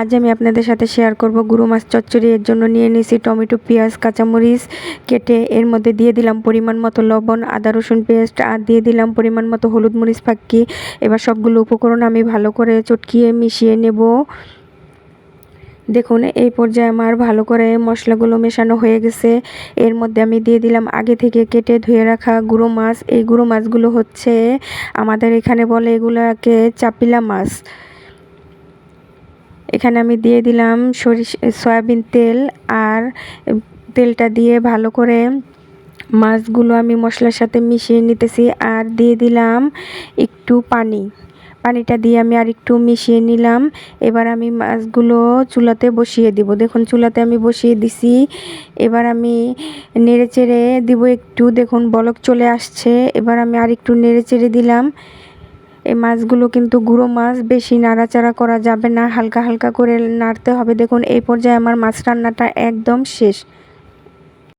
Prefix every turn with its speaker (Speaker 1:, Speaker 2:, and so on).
Speaker 1: আজ আমি আপনাদের সাথে শেয়ার করব গুঁড়ো মাছ চচ্চড়ি। এর জন্য নিয়ে নিয়েছি টমেটো, পেঁয়াজ, কাঁচামরিচ কেটে এর মধ্যে দিয়ে দিলাম পরিমাণ মতো লবণ, আদা, রসুন পেস্ট, আর দিয়ে দিলাম পরিমাণ মতো হলুদ মরিচ ফাক্কি এবার সবগুলো উপকরণ আমি ভালো করে চটকিয়ে মিশিয়ে নেব। দেখুন, এই পর্যায়ে আমার ভালো করে মশলাগুলো মেশানো হয়ে গেছে। এর মধ্যে আমি দিয়ে দিলাম আগে থেকে কেটে ধুয়ে রাখা গুঁড়ো মাছ। এই গুঁড়ো মাছগুলো হচ্ছে আমাদের এখানে বলে এগুলাকে চাপিলা মাছ। এখানে আমি দিয়ে দিলাম সরিষ, সয়াবিন তেল আর তেলটা দিয়ে ভালো করে মাছগুলো আমি মশলার সাথে মিশিয়ে নিতেছি আর দিয়ে দিলাম একটু পানি। পানিটা দিয়ে আমি আর একটু মিশিয়ে নিলাম। এবার আমি মাছগুলো চুলাতে বসিয়ে দিব। দেখুন, চুলাতে আমি বসিয়ে দিছি। এবার আমি নেড়ে চেড়ে দিব একটু। দেখুন, বলক চলে আসছে। এবার আমি আর একটু নেড়ে চেড়ে দিলাম। এই মাছগুলো কিন্তু গুঁড়ো মাছ, বেশি নাড়াচাড়া করা যাবে না, হালকা হালকা করে নাড়তে হবে। দেখুন, এই পর্যায়ে আমার মাছ রান্নাটা একদম শেষ।